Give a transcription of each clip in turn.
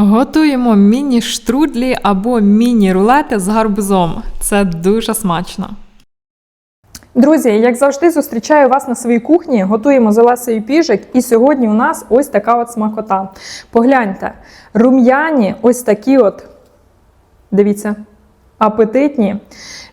Готуємо міні-штрудлі або міні-рулети з гарбузом. Це дуже смачно. Друзі, як завжди, зустрічаю вас на своїй кухні. Готуємо з Олесею піжик. І сьогодні у нас ось така от смакота. Погляньте, рум'яні, ось такі от, дивіться, апетитні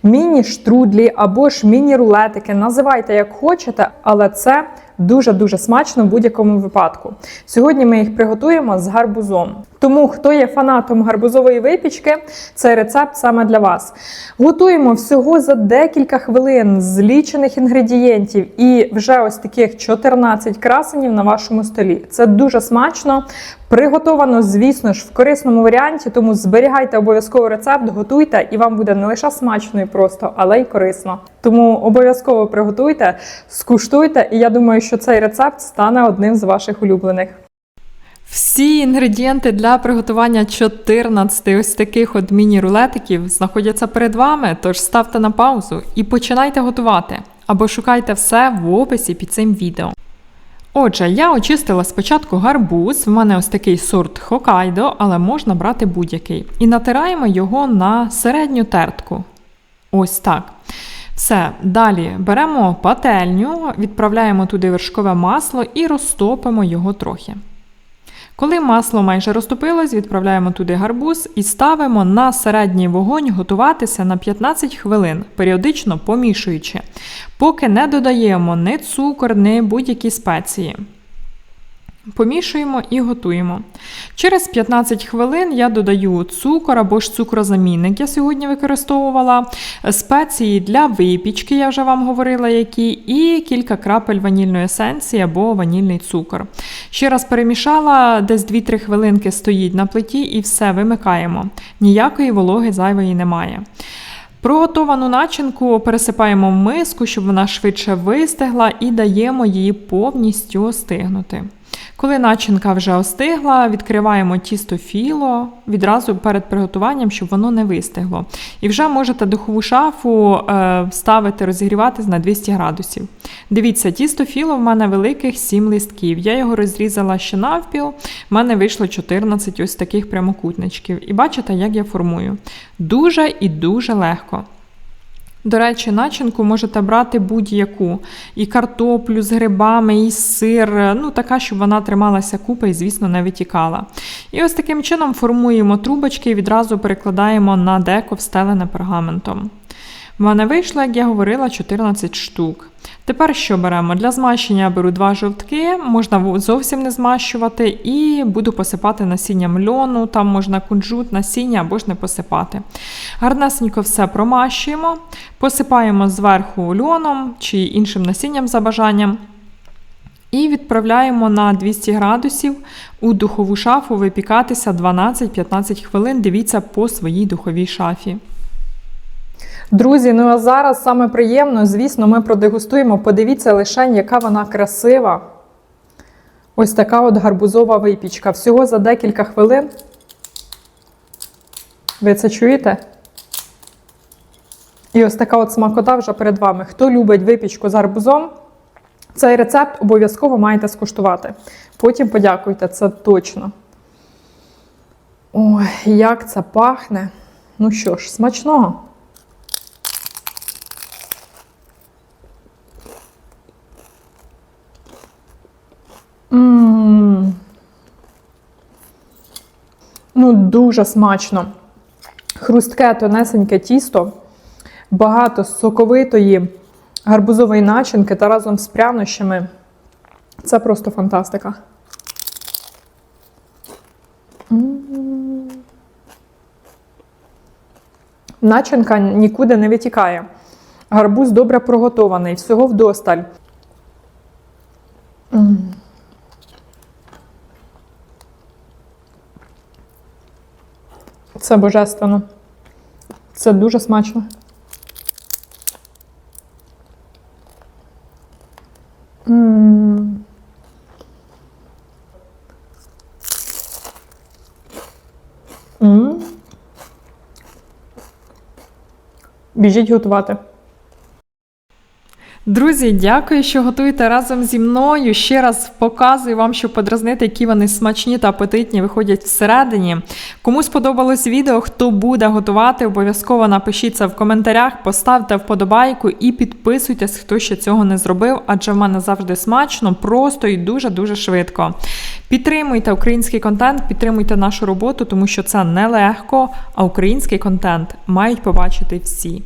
міні-штрудлі або ж міні-рулетики. Називайте як хочете, але це дуже-дуже смачно в будь-якому випадку. Сьогодні ми їх приготуємо з гарбузом. Тому, хто є фанатом гарбузової випічки, цей рецепт саме для вас. Готуємо всього за декілька хвилин з лічених інгредієнтів і вже ось таких 14 красенів на вашому столі. Це дуже смачно. Приготовано, звісно ж, в корисному варіанті, тому зберігайте обов'язково рецепт, готуйте, і вам буде не лише смачно і просто, але й корисно. Тому обов'язково приготуйте, скуштуйте, і я думаю, що цей рецепт стане одним з ваших улюблених. Всі інгредієнти для приготування 14 ось таких от міні-рулетиків знаходяться перед вами, тож ставте на паузу і починайте готувати або шукайте все в описі під цим відео. Отже, я очистила спочатку гарбуз, в мене ось такий сорт Хокайдо, але можна брати будь-який. І натираємо його на середню тертку. Ось так. Все, далі беремо пательню, відправляємо туди вершкове масло і розтопимо його трохи. Коли масло майже розтопилось, відправляємо туди гарбуз і ставимо на середній вогонь готуватися на 15 хвилин, періодично помішуючи, поки не додаємо ні цукор, ні будь-які спеції. Помішуємо і готуємо. Через 15 хвилин я додаю цукор або ж цукрозамінник. Я сьогодні використовувала спеції для випічки, я вже вам говорила, які, і кілька крапель ванільної есенції або ванільний цукор. Ще раз перемішала, десь 2-3 хвилинки стоїть на плиті і все вимикаємо. Ніякої вологи зайвої немає. Приготовану начинку пересипаємо в миску, щоб вона швидше вистигла, і даємо її повністю остигнути. Коли начинка вже остигла, відкриваємо тісто філо відразу перед приготуванням, щоб воно не вистигло. І вже можете духову шафу е, ставити, розігріватись на 200 градусів. Дивіться, тісто філо в мене великих 7 листків. Я його розрізала ще навпіл, в мене вийшло 14 ось таких прямокутничків. І бачите, як я формую. Дуже і дуже легко. До речі, начинку можете брати будь-яку. І картоплю з грибами, і сир, ну така, щоб вона трималася купи і, звісно, не витікала. І ось таким чином формуємо трубочки і відразу перекладаємо на деко, встелене пергаментом. В мене вийшло, як я говорила, 14 штук. Тепер що беремо? Для змащення беру два жовтки, можна зовсім не змащувати, і буду посипати насінням льону, там можна кунжут, насіння або ж не посипати. Гарнесенько все промащуємо, посипаємо зверху льоном чи іншим насінням за бажанням. І відправляємо на 200 градусів у духову шафу випікатися 12-15 хвилин. Дивіться по своїй духовій шафі. Друзі, ну а зараз саме приємно, звісно, ми продегустуємо. Подивіться лише, яка вона красива. Ось така от гарбузова випічка. Всього за декілька хвилин. Ви це чуєте? І ось така от смакота вже перед вами. Хто любить випічку з гарбузом, цей рецепт обов'язково маєте скуштувати. Потім подякуйте, це точно. Ой, як це пахне. Ну що ж, смачного. Ну, дуже смачно. Хрустке, тонесеньке тісто, багато соковитої гарбузової начинки та разом з прянощами. Це просто фантастика. Начинка нікуди не витікає. Гарбуз добре проготований, всього вдосталь. Це божественно. Це дуже смачно. М. М. Біжіть готувати. Друзі, дякую, що готуєте разом зі мною. Ще раз показую вам, щоб подразнити, які вони смачні та апетитні виходять всередині. Кому сподобалось відео, хто буде готувати, обов'язково напишіть це в коментарях, поставте вподобайку і підписуйтесь, хто ще цього не зробив, адже в мене завжди смачно, просто і дуже-дуже швидко. Підтримуйте український контент, підтримуйте нашу роботу, тому що це нелегко, а український контент мають побачити всі.